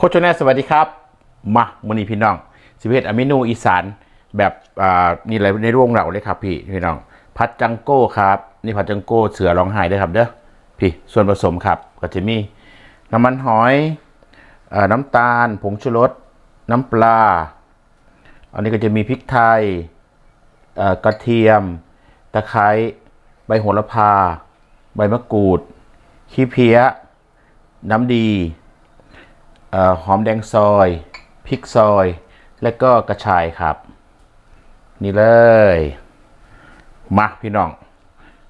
โคชแน่สวัสดีครับ มามือนี้พี่น้องสิบเอ็ดอะมิโนอีสานแบบอ่านี่อะไรในร่วงเราเลยครับพี่พี่น้องพัดจังโก้ครับ นี่พัดจังโก้เสือร้องไห้ด้วยครับเด้อพี่ส่วนผสมครับก็จะมีน้ำมันหอยอ่อน้ำตาล ผงชูรสน้ำปลา อันนี้ก็จะมีพริกไทยกระเทียม ตะไคร้ใบโหระพา ใบมะกรูด ขี้เพี้ย น้ำดี หอมแดงซอยพริกซอย และก็กระชายครับ นี่เลย มาพี่น้อง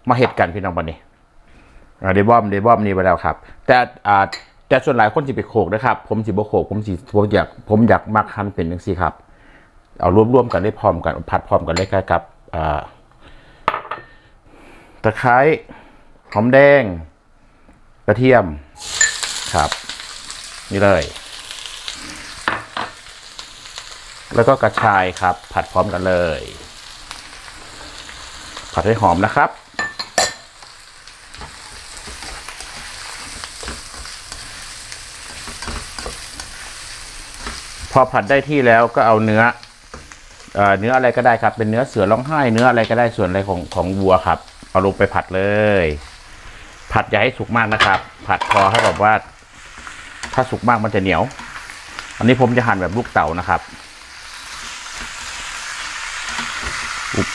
มาเห็ดกันพี่น้องวันนี้เดบอมเดบอมนี่ไปแล้วครับ แต่อ่าแต่ส่วนหลายคนสิไปโขกนะครับ ผมสิบโขกผมสิผมอยากผมอยากมักหั่นเป็นจังซี่ครับ เอารวมๆกันได้พร้อมกันผัดพร้อมกันเลยครับอ่าตะไคร้หอมแดง กระเทียมครับ นี่เลย แล้วก็กระชายครับ ผัดพร้อมกันเลย ผัดให้หอมนะครับพอผัดได้ที่แล้วก็เอาเนื้อเอ่อเนื้ออะไรก็ได้ครับ เป็นเนื้อเสือร้องไห้เนื้ออะไรก็ได้ส่วนอะไรของของวัวครับ เอาลงไปผัดเลย ผัดอย่าให้สุกมากนะครับ ผัดพอให้แบบว่า ถ้าสุกมากมันจะเหนียว อันนี้ผมจะหั่นแบบลูกเต๋านะครับอุ๊บ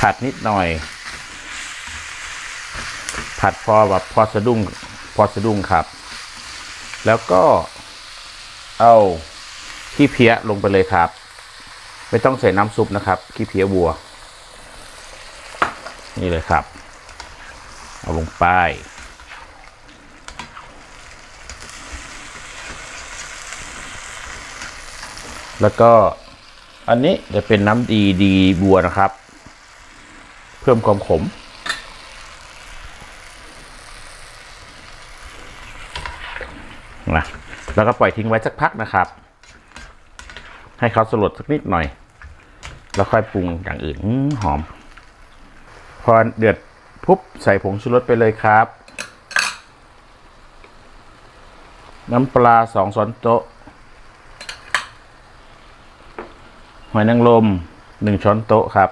ผัดนิดหน่อย ผัดพอแบบพอสะดุ้งพอสะดุ้งครับ แล้วก็เอาขี้เพี้ยลงไปเลยครับ ไม่ต้องใส่น้ำซุปนะครับขี้เพี้ยวัว นี่เลยครับ เอาลงไป แล้วก็อันนี้จะเป็นน้ำดีดีบัวนะครับ เพิ่มความขม นะแล้วก็ปล่อยทิ้งไว้สักพักนะครับ ให้เขาสลดสักนิดหน่อย แล้วค่อยปรุงอย่างอื่นหอม พอเดือด ปุ๊บใส่ผงชูรสไปเลยครับ น้ำปลาสองช้อนโต๊ะหอยนางรมหนึ่งช้อนโต๊ะครับ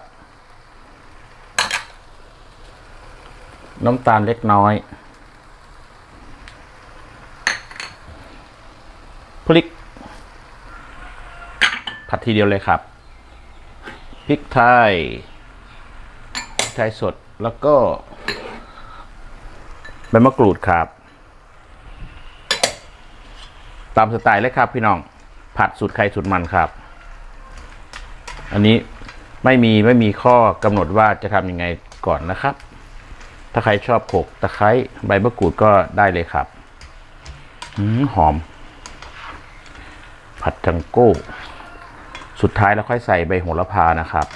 น้ำตาลเล็กน้อย พริก ผัดทีเดียวเลยครับ พริกไทย พริกไทยสด แล้วก็ใบมะกรูดครับ ตามสไตล์เลยครับพี่น้อง ผัดสูตรใครสูตรมันครับ อันนี้ไม่มีไม่มีข้อกำหนดว่าจะทำยังไงก่อนนะครับ ถ้าใครชอบโขกตะไคร้ใบมะกรูดก็ได้เลยครับอหอม ผัดจังโก้ สุดท้ายแล้วค่อยใส่ใบโหระพานะครับ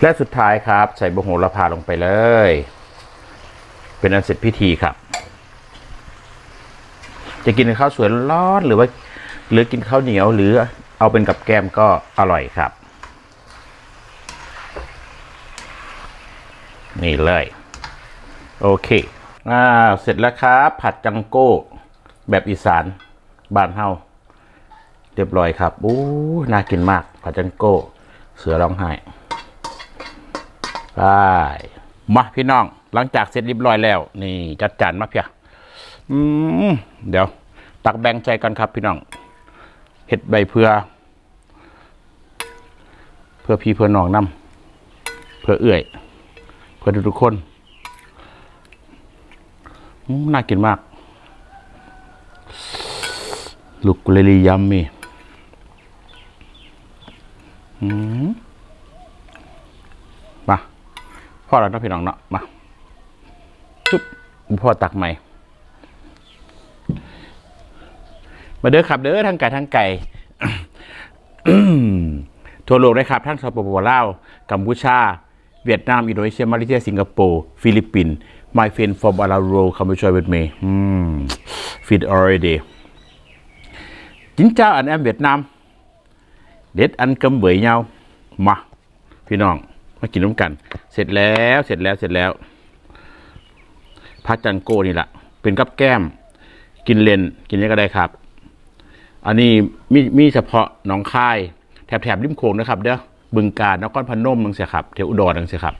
และสุดท้ายครับ ใส่ใบโหระพาลงไปเลย เป็นอันเสร็จพิธีครับ จะกินข้าวสวยร้อนหรือว่า หรือกินข้าวเหนียวหรือเอาเป็นกับแกล้มก็อร่อยครับ นี่เลย โอเคอ่าเสร็จแล้วครับ ผัดจังโก้ แบบอีสานบ้านเฮาเรียบร้อยครับอู้น่ากินมากผัดจังโก้ เสือร้องไห้ ไปมาพี่น้อง หลังจากเสร็จเรียบร้อยแล้ว นี่จัดจานมาเพียอืมเดี๋ยว ตักแบ่งใจกันครับพี่น้องเห็ดใบเพื่อ เพื่อพี่เพื่อน้องน้ำเพื่อเอื่อย เพื่อทุกคนน่ากินมาก ลูกเลลียัมมี่อืมมาพ่ อเราต้องพี่น้องเนาะมาจุ๊บพ่อตักใหม่ มาเด้อครับเด้อทางไก่ทางไก่ทั่วโลกนะครับ ทั้งสปปลาวกัมพูชา เวียดนาม อินโดนีเซีย มาเลเซีย สิงคโปร์ ฟิลิปปินส์ my friend from around the world come to join with me อืม feed already จินเจ้าอันแอมเวียดนาม เด็ดอันกำเบยเงามา พี่น้อง มมากินน้ำกัน เสร็จแล้วเสร็จแล้วเสร็จแล้วพัดจังโก้นี่แหละเป็นกับแก้ม กินเลนกินยังก็ได้ครับ อันนี้มีมีเฉพาะหนองคาย แถบแถบริมโขงนะครับ เด้อบึงการนครพนมนังเสียครับแถวอุดรนังเสียครับ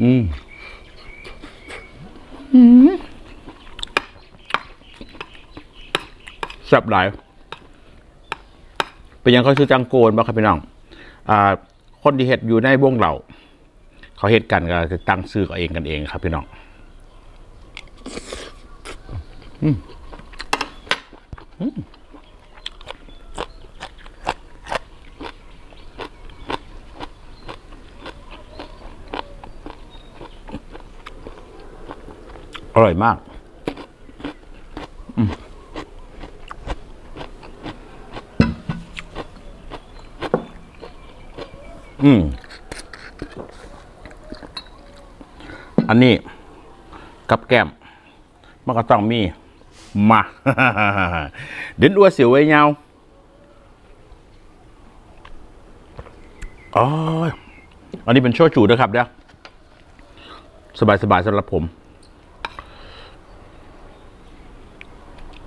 อืมแซ่บหลายเป็นยังเขาชื่อจังโกนบ่ครับพี่น้อง อ่า คนที่เห็ดอยู่ในวงเหล่าเขาเห็ดกันก็ตั้งซื้อเอาเองกันเองครับพี่น้องอร่อยมาก อืมอันนี้ กับแก้ม มันก็ต้องมี มาเดินอัวเสียวไว้เงาอ๋ออันนี้เป็นโชจูด้วยครับเด้อสบายสบายสำหรับผม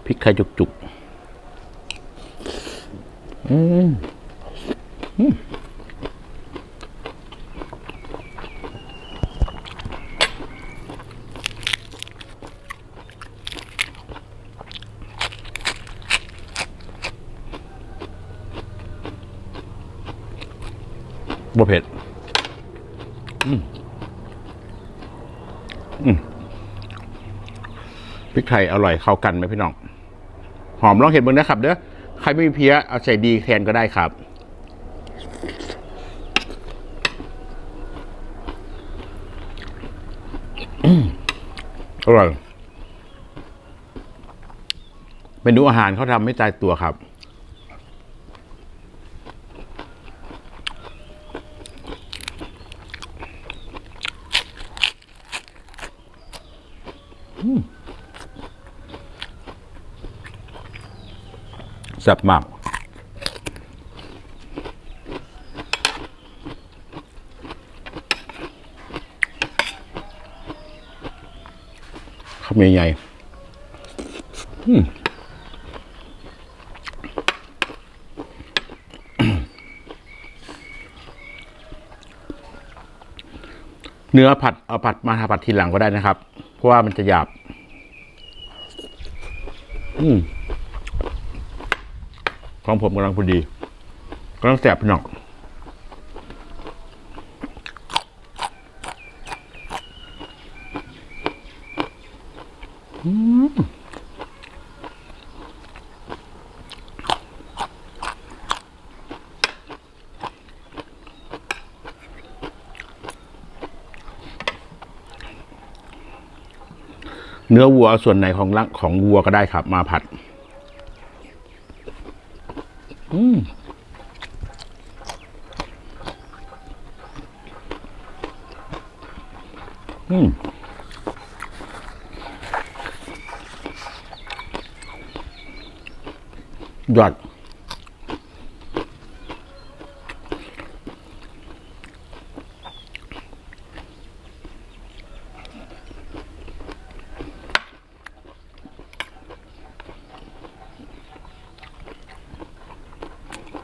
พริกไทยจุกๆอืม บ่เผ็ด อืมอืมพริกไทยอร่อยเข้ากันไหมพี่น้อง หอมลองเห็นบ้างนะครับเด้อใครไม่มีเพี้ยเอาใส่ดีแทนก็ได้ครับอืมอร่อยเมนูอาหารเขาทำไม่ตายตัวครับ ซ่บมากข้าวใหญ่ๆอืมเนื้อผัดเอาผัดมาทาผัดทีหลังก็ได้นะครับ เพราะว่ามันจะหยาบ อืม ของผมกำลังพอดีกำลังแสบพี่น้องเนื้อวัวส่วนไหนของร่างของวัวก็ได้ครับ มาผัด อืมอืมยอด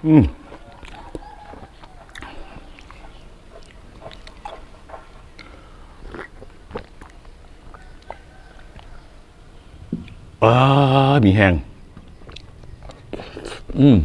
อืมอ้ามีแหงอืม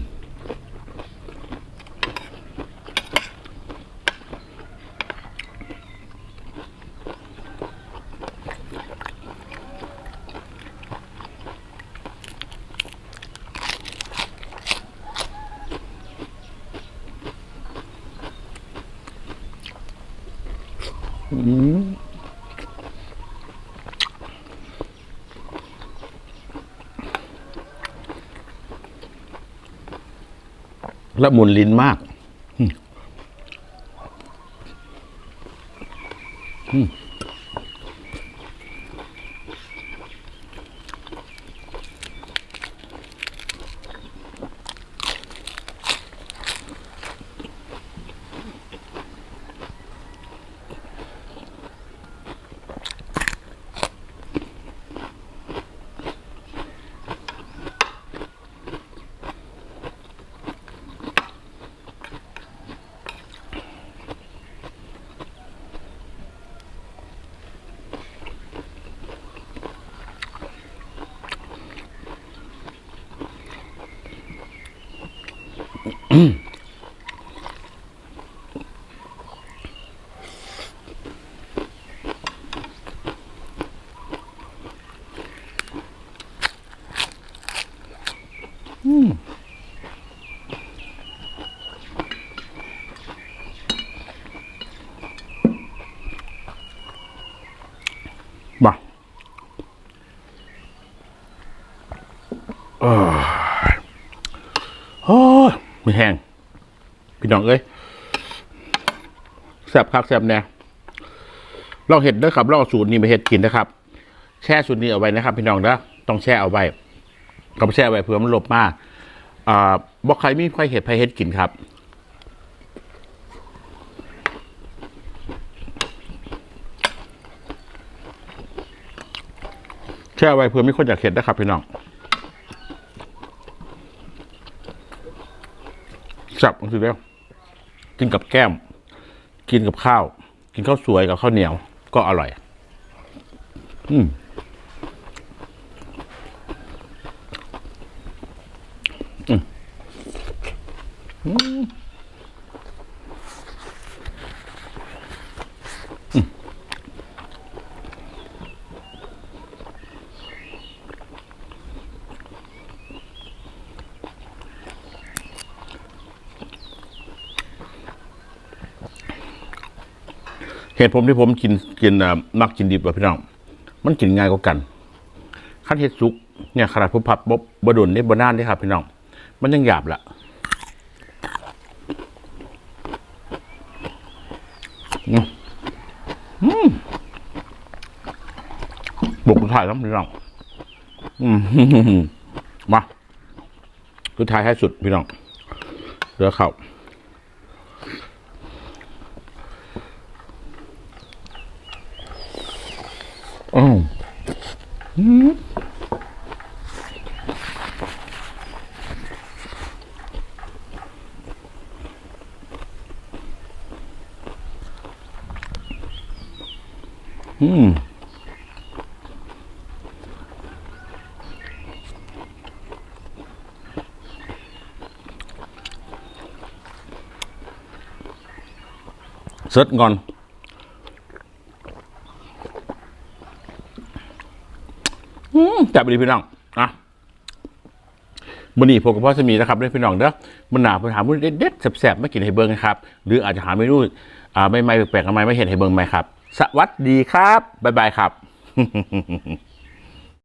ละมุนลิ้นมาก อืม 음. 막. 아. ไม่แห้ง พี่น้องเอ้ยแซ่บคักแซ่บแน่ลองเห็ดด้อครับลองสูตรนี้ไปเห็ดกินนะครับ แช่สูตรนี้เอาไว้นะครับ พี่น้องนะต้องแช่เอาไว้ก็แช่ไว้เผื่อมันหลบมากอ่าบอกใครมีใครเห็ดใครเห็ดกินครับแช่ไว้เผื่อมีคนอยากเห็ดนะครับพี่น้อง จับมันคือแล้วกินกับแก้ม กินกับข้าว กินข้าวสวยกับข้าวเหนียว ก็อร่อย อืมอืม เหตุผมที่ผมกินกินอ่ามักกินดิบแบบพี่น้อง มันกินง่ายกว่ากันขั้นเห็ดสุกเนี่ยขนาดผมพับบบบดุลนี่บนานนี่ครับพี่น้อง มันยังหยาบละบุกถ่ายแล้วพี่น้องมาคือถ่ายให้สุดพี่น้องเหลือเข่า อืมอืมเซิร์ชก่อน อืม จับดีพี่น้องนะมันนี่ผมกับพ่อสมีนะครับเรื่องพี่น้องเด้อมันหนาผมหาเมนูเด็ดๆแสบๆมากินให้เบิ้งนะครับ หรืออาจจะหาเมนูอ่าใหม่ๆแปลกๆใหม่ไม่เห็นให้เบิ้งไหมครับ สวัสดีครับบ๊ายบายครับ